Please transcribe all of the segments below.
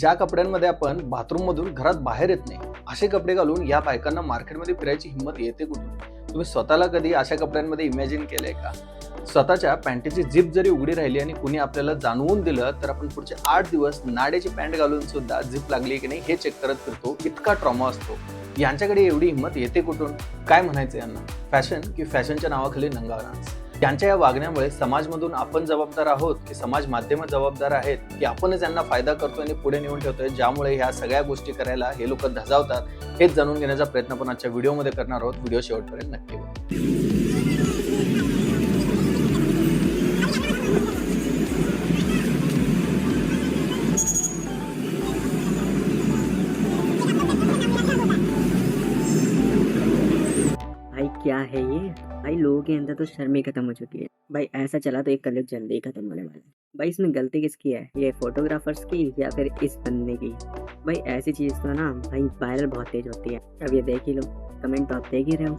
ज्या कपड्यांमध्ये आपण बाथरूम मधून घरात बाहेर येत नाही असे कपडे घालून या बायकांना मार्केटमध्ये फिरायची हिंमत येते कुठून? तुम्ही स्वतःला कधी अशा कपड्यांमध्ये इमॅजिन केलंय का? स्वतःच्या पॅन्टीची झिप जरी उघडी राहिली आणि कुणी आपल्याला जाणवून दिलं तर आपण पुढचे आठ दिवस नाड्याची पॅन्ट घालून सुद्धा जिप लागली की नाही हे चेक करत फिरतो. इतका ट्रॉमा असतो. यांच्याकडे एवढी हिंमत येते कुठून? काय म्हणायचं यांना? फॅशन की फॅशनच्या नावाखाली नंगावणार त्यांच्या या वागण्यामुळे समाजमधून आपण जबाबदार आहोत की समाज माध्यम जबाबदार आहेत की आपणच यांना फायदा करतोय आणि पुढे नेऊन ठेवतोय ज्यामुळे ह्या सगळ्या गोष्टी करायला हे लोक धजावतात हेच जाणून घेण्याचा प्रयत्न आपण आजच्या व्हिडिओमध्ये करणार आहोत. व्हिडिओ शेवटपर्यंत नक्की क्या है ये? भाई लोगों के अंदर तो शर्म ही खत्म हो चुकी है। भाई ऐसा चला तो एक कलर जल्दी ही खत्म होने वाला है। भाई इसमें गलती किसकी है? ये फोटोग्राफर्स की या फिर इस बंदे की? भाई ऐसी चीज़ तो ना भाई वायरल बहुत तेज होती है। अब ये देख ही लो। कमेंट तो आप देख ही रहे हो।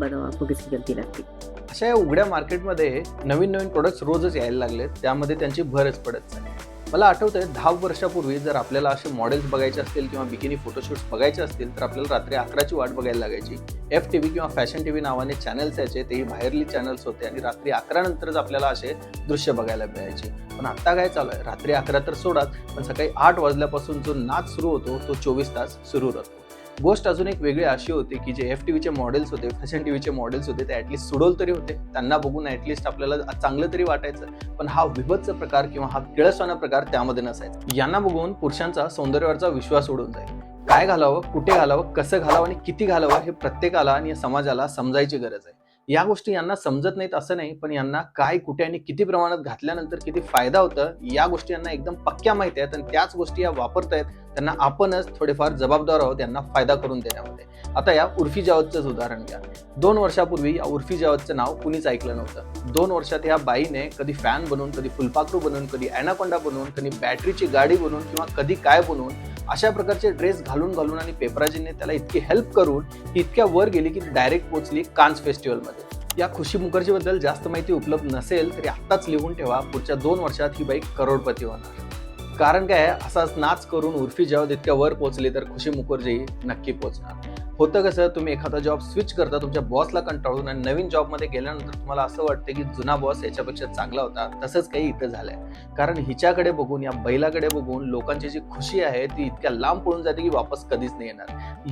बताओ आपको किसकी गलती लगती? अशा या उघड्या मार्केटमध्ये नवीन नवीन प्रोडक्ट्स रोजच यायला लागलेत त्यामध्ये त्यांची भरच पडत चालली. मला आठवतंय दहा वर्षापूर्वी जर आपल्याला असे मॉडेल्स बघायचे असतील किंवा बिकिनी फोटोशूट्स बघायचे असतील तर आपल्याला रात्री अकराची वाट बघायला लागायची. एफ टी व्ही किंवा फॅशन टी व्ही नावाने चॅनल्स यायचे तेही बाहेरली चॅनल्स होते आणि रात्री अकरानंतरच आपल्याला असे दृश्य बघायला मिळायचे. पण आत्ता काय चालू आहे? रात्री अकरा तर सोडाच पण सकाळी आठ वाजल्यापासून जो नाच सुरू होतो तो चोवीस तास सुरू राहतो. गोष्ट अजून एक वेगळी अशी होती की जे एफ टीव्हीचे मॉडेल्स होते फॅशन टीव्हीचे मॉडेल्स होते ते ॲटलिस्ट सुडोल तरी होते. त्यांना बघून ॲटलिस्ट आपल्याला चांगलं तरी वाटायचं. पण हा विभत्स प्रकार किंवा हा किळसवाना प्रकार त्यामध्ये नसायचा. यांना बघून पुरुषांचा सौंदर्यावरचा विश्वास उडून जाईल. काय घालावं कुठे घालावं कसं घालावं आणि किती घालावं हे प्रत्येकाला आणि या समाजाला समजायची गरज आहे. या गोष्टी यांना समजत नाहीत असं नाही पण यांना काय कुठे आणि किती प्रमाणात घातल्यानंतर किती फायदा होतं या गोष्टी यांना एकदम पक्क्या माहिती आहेत आणि त्याच गोष्टी या वापरतायत त्यांना आपणच थोडेफार जबाबदार आहोत यांना फायदा करून देण्यामध्ये. आता या उर्फी जावदचंच उदाहरण घ्या. दोन वर्षापूर्वी या उर्फी जावदचं नाव कुणीच ऐकलं नव्हतं. दोन वर्षात या बाईने कधी फॅन बनवून कधी फुलपाखरू बनवून कधी अॅनाकोंडा बनवून कधी बॅटरीची गाडी बनवून किंवा कधी काय बनवून अशा प्रकारचे ड्रेस घालून घालून आणि पेपराजीने त्याला इतकी हेल्प करून इतक्या वर गेली की डायरेक्ट पोचली कान्स फेस्टिवलमध्ये. या खुशी मुखर्जीबद्दल जास्त माहिती उपलब्ध नसेल तरी आत्ताच लिहून ठेवा. पुढच्या दोन वर्षात ही बाईक करोडपती होणार. कारण काय असाच नाच करून उर्फी जावद इतक्या वर पोचली तर खुशी मुखर्जी नक्की पोचणार होतं कसं तुम्ही एखादा जॉब स्विच करता तुमच्या बॉसला कंटाळून आणि नवीन जॉबमध्ये गेल्यानंतर तुम्हाला असं वाटतं की जुना बॉस याच्यापेक्षा चांगला होता. तसंच काही इथं झालंय. कारण हिच्याकडे बघून या बैलाकडे बघून लोकांची जी खुशी आहे ती इतक्या लांब पळून जाते की वापस कधीच नाही येणार.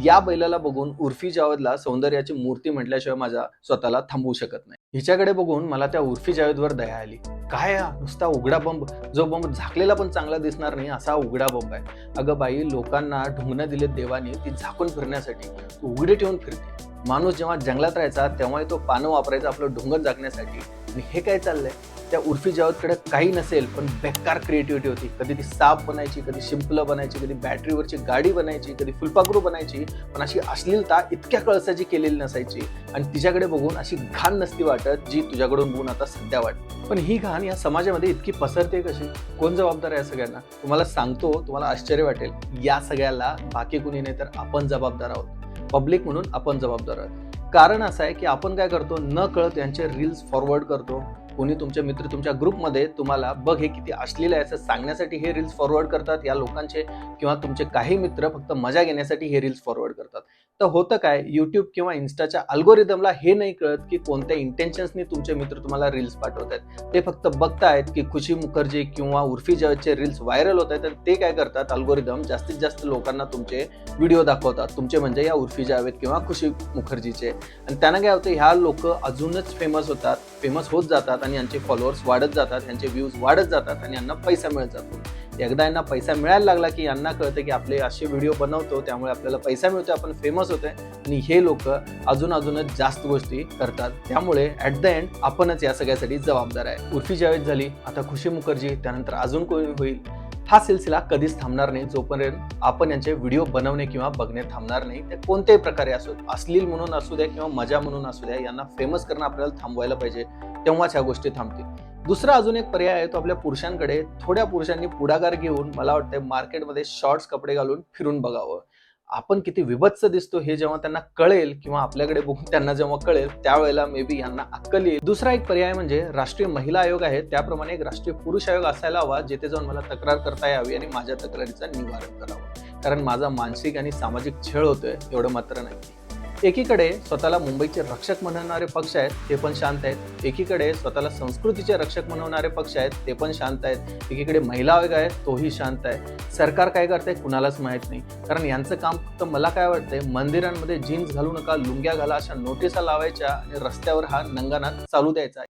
या बैलाला बघून उर्फी जावेदला सौंदर्याची मूर्ती म्हटल्याशिवाय माझा स्वतःला थांबवू शकत नाही. हिच्याकडे बघून मला त्या उर्फी जावेदवर दया आली. काय हा? नुसता उघडा बंब? जो बंब झाकलेला पण चांगला दिसणार नाही असा उघडा बंब आहे. अगं बाई लोकांना ढुंगणं दिले देवाने ती झाकून फिरण्यासाठी. उघडे ठेवून फिरते. माणूस जेव्हा जंगलात राहायचा तेव्हाही तो पानं वापरायचा आपलं डोंगर जागण्यासाठी आणि हे काय चाललंय? त्या उर्फी जावतकडे काही नसेल पण बेकार क्रिएटिव्हिटी होती. कधी ती साप बनायची कधी शिंपलं बनायची कधी बॅटरीवरची गाडी बनायची कधी फुलपाखरू बनायची पण अशी अश्लीलता इतक्या कळसाची केलेली नसायची. आणि तिच्याकडे बघून अशी घाण नसती वाटत जी तुझ्याकडून बघून आता सध्या वाटते. पण ही घाण या समाजामध्ये इतकी पसरते कशी? कोण जबाबदार आहे सगळ्यांना? तुम्हाला सांगतो तुम्हाला आश्चर्य वाटेल. या सगळ्याला बाकी कुणी नाही तर आपण जबाबदार आहोत. पब्लिक म्हणून आपण जबाबदार आहोत. कारण असं आहे की आपण काय करतो? न कळत यांचे रील्स फॉरवर्ड करतो. कोणी तुमचे मित्र तुमच्या ग्रुपमध्ये तुम्हाला बघ हे किती असलेलं आहे असं सांगण्यासाठी हे रील्स फॉरवर्ड करतात. या लोकांचे किंवा तुमचे काही मित्र फक्त मजा घेण्यासाठी हे रील्स फॉरवर्ड करतात. तर होतं काय युट्यूब किंवा इन्स्टाच्या अल्गोरिदमला हे नाही कळत की कोणत्या इंटेन्शन्सनी तुमचे मित्र तुम्हाला रील्स पाठवत आहेत. ते फक्त बघतायत की खुशी मुखर्जी किंवा उर्फी जावेदचे रील्स व्हायरल होत आहेत. तर ते काय करतात अल्गोरिदम जास्तीत जास्त लोकांना तुमचे व्हिडिओ दाखवतात. तुमचे म्हणजे या उर्फी जावेद किंवा खुशी मुखर्जीचे. आणि त्यांना काय होतं ह्या लोक अजूनच फेमस होतात फेमस होत जातात. आणि यांचे फॉलोअर्स वाढत जातात यांचे व्ह्यूज वाढत जातात आणि यांना पैसा मिळत जातो. एकदा यांना पैसा मिळायला लागला की यांना कळतं की आपले असे व्हिडिओ बनवतो त्यामुळे आपल्याला पैसा मिळतो आपण फेमस होतोय. आणि हे लोक अजून अजूनच जास्त गोष्टी करतात. त्यामुळे ऍट द एंड आपणच या सगळ्यासाठी जबाबदार आहे. उर्फी जावेद झाली. आता खुशी मुखर्जी त्यानंतर अजून कोणी होईल? हा सिलसिला कधीच थांबणार नाही. जोपर्यंत आपण यांचे व्हिडिओ बनवणे किंवा बघणे थांबणार नाही ते कोणत्याही प्रकारे असो अश्लील म्हणून असू द्या किंवा मजा म्हणून असू द्या यांना फेमस करणं आपल्याला थांबवायला पाहिजे तेव्हाच ह्या गोष्टी थांबतील. दुसरा अजून एक पर्याय आहे तो आपल्या पुरुषांकडे थोड्या पुरुषांनी पुढाकार घेऊन मला वाटतं मार्केटमध्ये शॉर्ट्स कपडे घालून फिरून बघावं. आपण किती विभत्स दिसतो हे जेव्हा त्यांना कळेल किंवा आपल्याकडे बघून त्यांना जेव्हा कळेल त्यावेळेला मे बी यांना अक्कल येईल. दुसरा एक पर्याय म्हणजे राष्ट्रीय महिला आयोग आहे. त्याप्रमाणे एक राष्ट्रीय पुरुष आयोग असायला हवा जिथे जाऊन मला तक्रार करता यावी आणि माझ्या तक्रारीचं निवारण करावं. कारण माझा मानसिक आणि सामाजिक छळ होतोय एवढं मात्र नाही. एकीकडे स्वतःला मुंबईचे रक्षक म्हणणारे पक्ष आहेत ते पण शांत आहेत. एकीकडे स्वतःला संस्कृतीचे रक्षक म्हणणारे पक्ष आहेत ते पण शांत आहेत. एकीकडे महिला आयोग आहे तोही शांत आहे. सरकार काय करते कुणालाच माहीत नाही. कारण यांचं काम फक्त मला काय वाटतंय मंदिरांमध्ये जीन्स घालू नका लुंग्या घाला अशा नोटिसा लावायच्या आणि रस्त्यावर हा नंगाना चालू द्यायचा.